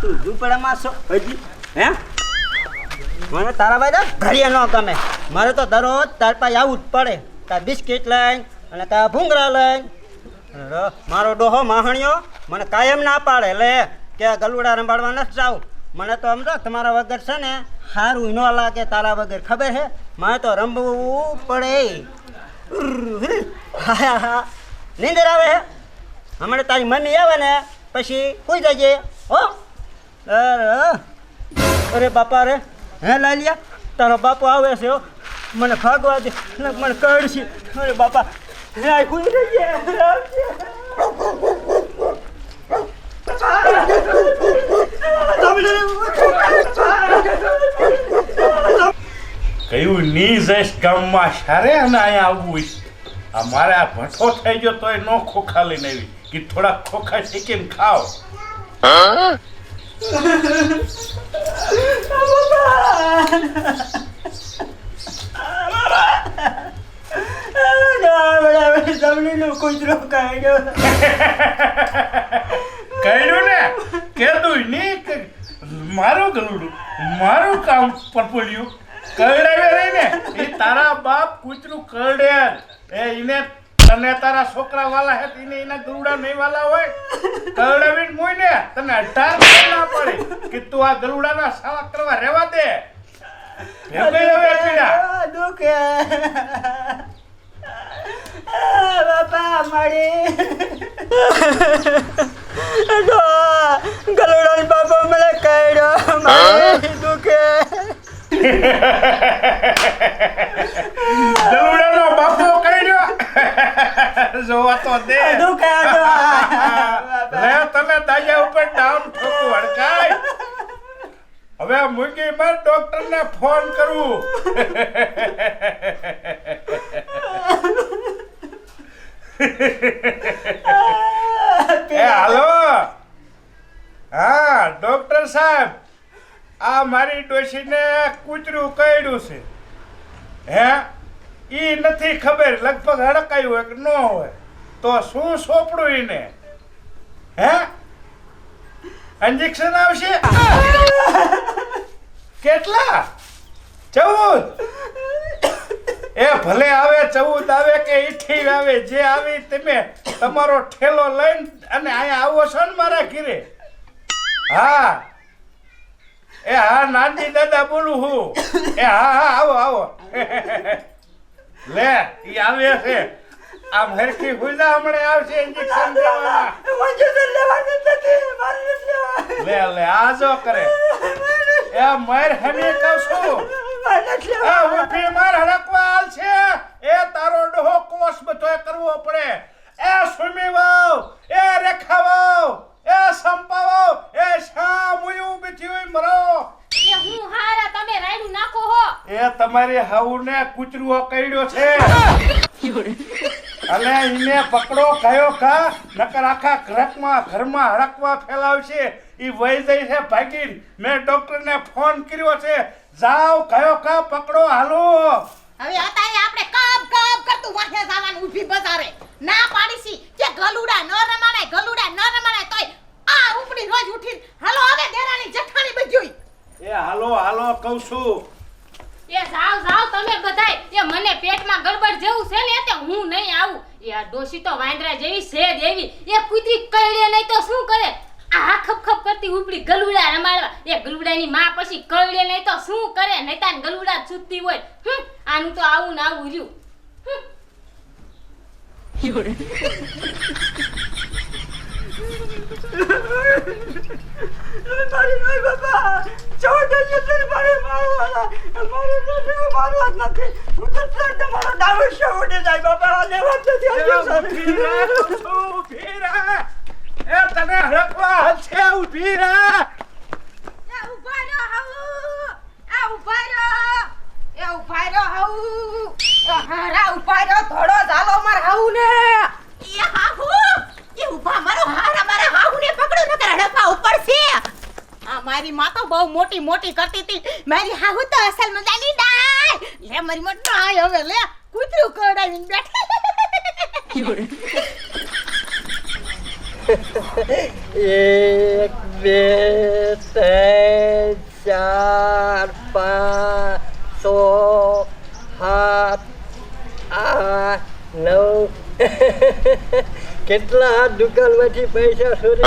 તું ઝૂંપડામાં છો? હજી? હે? મને તારા ભાઈ ઘડીએ ન ગમે. મારે તો દરરોજ તાર પાસે આવવું જ પડે. તાર બિસ્કિટ લઈને અને તાર ભૂંગળા લઈને. મારો ડોહો માહણિયો મને કાયમ ના પાડે. લે, કે ગલુડા રંબાડવા નથી જાવ મને તો સમજો, તમારા વગર છે ને સારું ન લાગે તારા વગર. ખબર છે મારે તો રમવું પડે. હા હા. નીંદર આવે હે? હમણાં તારી મમ્મી આવે ને પછી કોઈ જજે હો? અરે બાપા રે હે, લાલિયા, તારો બાપો આવે છે, હો. મને ભાગવા દે. મને કરશે અરે બાપા, હે કોઈ જજે કયું ની જઈશ સારે અને અહીંયા આવવું છે આ ભઠ્ઠો થઈ ગયો તોય નો ખોખા નહીં આવી કે થોડા ખોખા શીખીને ખાઓ કહ્યું ને કેતું નહીં મારું ગલુડું મારું કામ પરપોલ્યું કરડાવે ને એ તારા બાપ કૂતરું કરડે એ એને તને તારા છોકરા વાલા હે તો એના ગરુડા નહીં વાલા હોય. કરડાવીને મોય ને તને અઢાર ના પડે કે તું આ ગરુડાના સાવા કરવા રહેવા દે. ભેગઈ હવે પીડા. દુખે બાપા મળી ગલુડા બાપા મને કાઢ્યો. મારે દુખે ગરુડાનો બાપો કર્યો જોવા તો દે દુખે લે તમે દાયા ઉપર ડાઉન ઠોકું હડકાય. હવે મૂકી મેં ડોક્ટર ને ફોન કરું. એ હાલો. હા ડોક્ટર સાહેબ આ મારી ડોશીને કૂતરું કયડું છે. હે? ઈ નથી ખબર લગભગ હડકાયું હોય કે ન હોય. તો શું સોંપડું એને? હે? ઇન્જેક્શન આવશે? કેટલા? ચૌદ? એ ભલે આવે, ચૌદ આવે કે ઈઠી આવે, જે આવી તમે તમારો ઠેલો લઈને અને અહીંયા આવો છો ને મારા ઘીરે. હા. એ હા, નાનજી દાદા બોલું હું. એ હા હા, આવો આવો. લે, ઈ આવે છે. આમ હરખી હુજા હમણે આવશે ઇન્જેક્શન દેવાના. લે લે આ જો કરે. એ મર હની કહું છું. એ ઉઠી માર હડકવા આલ છે. એ તારો ડોહો કોસ બધોય કરવો પડે. એ સુમી વાવ એ રેખા વાવ એ સંપા વાવ એ શા મુયું બેઠી મરો. એ હું હારા તમે રાયડું નાખો હો. એ તમારી હાઉને કૂતરું કર્યો છે. અને એને પકડો કયો કા? નકર આખા ઘરમાં ઘરમાં હડકવા ફેલાવશે. ઈ વહી જઈ છે ભાગી મેં ડોક્ટરને ફોન કર્યો છે. જાઓ કયો કા પકડો હાલો. હવે અત્યારે આપણે કામ કામ કરતું વાહે જવાનું ઊભી બજારે. ના પાડીશી કે ગલુડા ન રમાડાય ગલુડા ન રમાડાય તોય આ ઉપડી રોજ ઉઠી હાલો હવે દેરાની જઠાણી બધુંય એ હાલો હાલો કહું છું. એ જાવ જાવ તમે બધાય એ મને પેટમાં ગડબડ જેવું છે ને તે હું નહીં આવું એ આ ડોશી તો વાંદરા જેવી છે દેવી એવી એ કૂતરી કઈડે નહીં તો શું કરે આ ખપ ખપ કરતી ઉપડી ગલુડા રમાડવા એ ગલુડાની માં પછી કઈડે નહીં તો શું કરે નહીં તાન ગલુડા છૂટતી હોય હમ, આનું તો આવું ને આવું રહ્યું હમ. એ તને હડકવા હાલશે ઊભી રહે એ ઊભા રહ્યો હાઉ આ ઊભા રહ્યો એ ઊભા રહ્યો હાઉ એ હારા ઊભા રહ્યો ધોળો ઝાલો માર હાઉ ને એ હાહુ એ ઊભા મારો હારા મારા હાઉ ને પકડો નકર હડપા ઉપર છે આ મારી માં તો બહુ મોટી મોટી કરતી હતી. મારી હાહુ તો અસલ મજાની ડાય. લે મારી મોટી ડાય હવે, લે. કૂતરું કરડાવીને બેઠી એક બે ત્રણ ચાર પાંચ છ સાત આઠ નવ કેટલા દુકાનમાંથી પૈસા ચોરી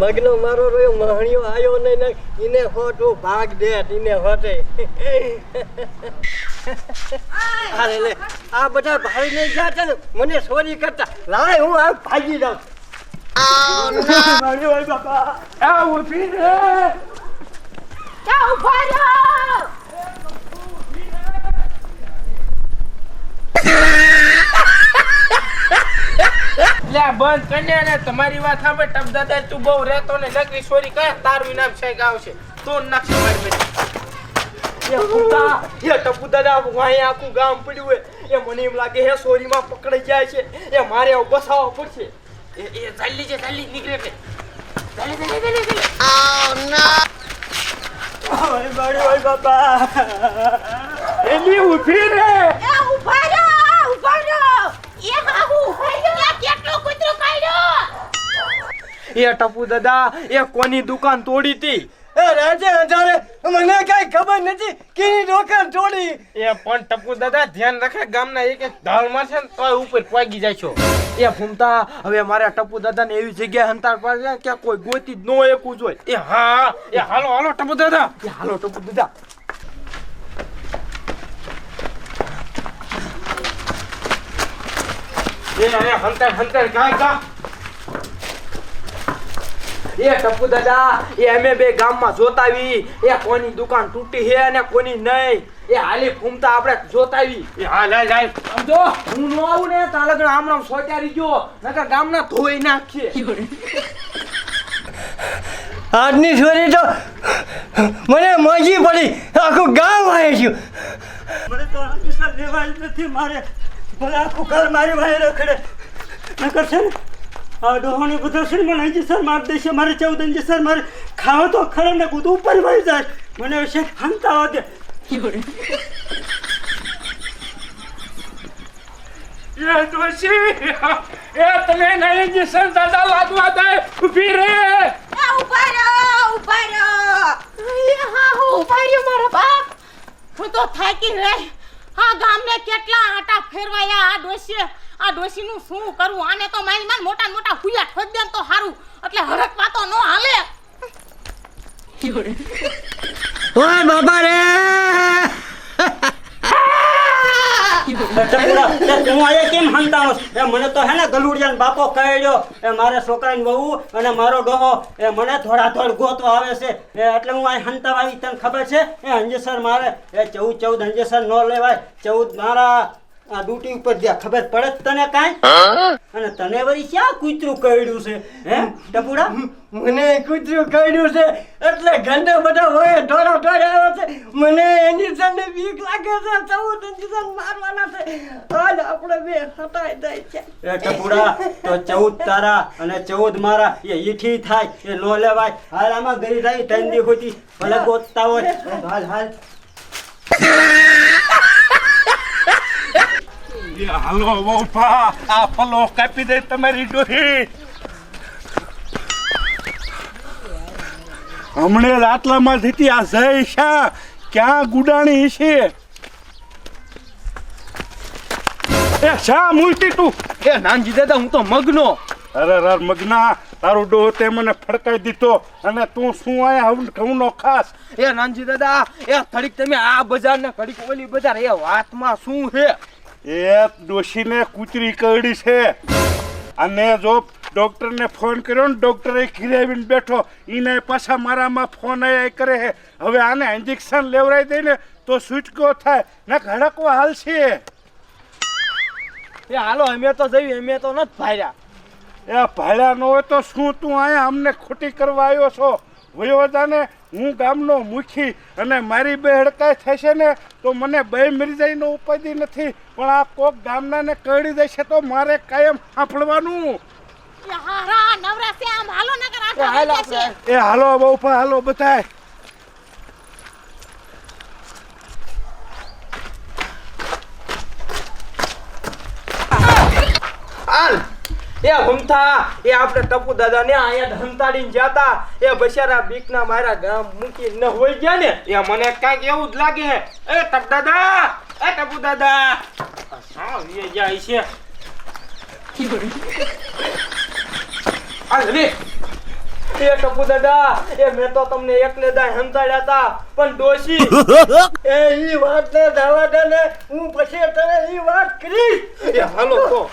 મગનો મારો રહ્યો મહણિયો આવ્યો નહીં ને એને હોટું ભાગ દે એને હોટે અરે લે આ બધા ભાઈ લઈ ગયા છે ને મને ચોરી કરતા. લાય હું આ ભાગી જાઉં. મહણિયો બાપા. આ ઊભી રે ઊભા રહો લે આ બંધ કરીને ને તમારી વાત સાંભળ. ટપ દાદા તું બહુ રહેતો ને નકરી સોરી કયા તાર વિના છે આવશે. તો નાખશે મારી બેટી એ પુતા એ ટપુ દાદા વાંહે આખું ગામ પડ્યું હોય એ મને એમ લાગે હે ચોરીમાં પકડાઈ જાય છે. એ મારે બસાવવા પડશે. એ એ જલ્દી છે જલ્દી નીકળે છે જલ્દી જલ્દી જલ્દી જલ્દી ઓય બાડી ઓય બાપા. એની ઊભી રે એ ઊભા રહો ઊભા રહો એ હાહુ ઊભા રહો એ કેટલો કૂતરો કાઢ્યો એ ટપુ દાદા એ કોની દુકાન તોડી હતી? એ રાજે અંજારે મને કઈ ખબર નથી કેની દુકાન તોડી. એ પણ ટપુ દાદા ધ્યાન રાખે ગામના એક એક ઢાલ મારશે ને તોય ઉપર પહોંચી જાય છો. એ ફૂમતા હવે મારા ટપુ દાદા એવી જગ્યાએ હંતાર પાડે કે કોઈ ગોતી જ નો એકું જોઈ એ હા એ હાલો હાલો ટપુ દાદા. એ હાલો ટપુ દાદા. એ હંતર હંતર ગાય ગા. એ ટપુ દાદા એ અમે બે ગામમાં જોતાવી એ કોની દુકાન તૂટી છે અને કોની નહીં. એ હાલી ફૂમતા આપણે જોતાવી એ હાલ હાલ હાલ સમજો? હું નો આવું ને તા લગન આમ નામ સોચારી ગયો. નકર ગામના ધોઈ નાખીએ. આજની છોરી તો મને મોજી પડી. આખું ગામ આવી ગયું મને તો હંમેશા લેવા જ નથી મારે. ભલે આખું ઘર મારી વાય રખડે. નકર છે ને આ ડોહાની બધો છે ને મને અંજીસર માર દેશે મારે ચૌદ અંજીસર મારે ખાવ તો ખરા ને કૂદ ઉપર વહી જાય. મને વિશે હંતા વાગે એ ડોશી એ તને નહીં જે દાદા લાદવા દે ઊભી રે. એ ઊભા રહો ઊભા રહો. એ ઊભા રહ્યો મારા બાપ. હું તો થાકી રહી. આ ગામને કેટલા આટા ફેરવાયા આ ડોશીએ આ ડોશીનું શું કરવું? આને તો મારી માન મોટા મોટા હુયા ઠોક દે તો હારું. એટલે હરકવા તો નો હાલે. ઓય બાબા રે! હું આયા કેમ હંતાણો? એ મને તો હે ને ગલુડિયાનો બાપો કહેડ્યો. એ મારા છોકરાની વહુ અને મારો ડોહો. એ મને થોડા થોડ ગોતવા આવે છે. એટલે હું આ હંતાવા આવી તને ખબર છે? એ અંજેસર મારે. એ ચૌદ ચૌદ અંજેસર ન લેવાય. ચૌદ મારા આ ડ્યુટી ઉપર જ્યાં ખબર પડે તને કાંઈ? અને તને વળી ક્યાં કૂતરું કરડ્યું છે હે ટપુડા? મને કૂતરું કરડ્યું છે એટલે ઘંટે બધા હોય ઢોરો ઢોરે આવે છે. મને એની સામે બીક લાગે છે ચૌદ ઇન્જેક્શન મારવાના છે. આજ આપણે બે હટાઈ જાય છે. એ ટપુડા તો ચૌદ તારા અને ચૌદ મારા એ ઈઠી થાય એ નો લેવાય. હાલ આમાં ગરી થાય ત્રણ દી હોતી ભલે ગોતતા હોય. હાલ હાલ. હાલો બહુપા આ ફલો કાપી દે તમારી ડોહી. હમણે રાતલામાં થતી આ જય શા ક્યાં ગુડાણી છે એ શા મૂર્તિ તું. એ નાનજી દાદા હું તો મગનો. અરે અરે મગના તારો ડો તે મને ફડકાઈ દીધો અને તું શું આયા ઘઉંનો ખાસ? એ નાનજી દાદા એ ઘડીક તમે આ બજાર ને ઘડીક ઓલી બજાર એ વાતમાં શું છે? એ ડોશીને કૂતરી કરડી છે. અને જો ડોક્ટરને ફોન કર્યો ને ડૉક્ટરે ખીરાવીને બેઠો એને પાછા મારામાં ફોન આયા કરે છે. હવે આને ઇન્જેક્શન લેવડાવી દઈને ને તો છૂટકો થાય ને ઘડકવો હાલ છે. એ હાલો અમે તો જઈએ અમે તો નથી ભાર્યા. એ ભાડ્યા ન હોય તો શું તું અહીંયા અમને ખોટી કરવા આવ્યો છો? વયો હું ગામનો મુખી અને મારી બે હડકાઈ થશે ને તો મને બે મિરજાઈનો ઉપાધિ નથી. પણ આ કોક ગામનાને કરડી દેશે તો મારે કાયમ સાંભળવાનું એ હાલો એ બહુ હાલો બધાય. હાલ. એ હમતા એ આપણે ટપુ દાદા ને અહીંયા હંતાડીને જતા એ બચારા બીકના મારા ગામ મૂકી ન હોય ગયા ને. એ મને કાંઈક એવું જ લાગે. એ ટપ દાદા એ ટપુ દાદા. સાવ જાય છે. આ એ ટપુ દાદા એ મેં તો તમને એકલે દાય હંતાડ્યા હતા પણ ડોશી. એ ઈ વાત ને દાવા દે ને હું પછી તને ઈ વાત કરીશ. એ હાલો તો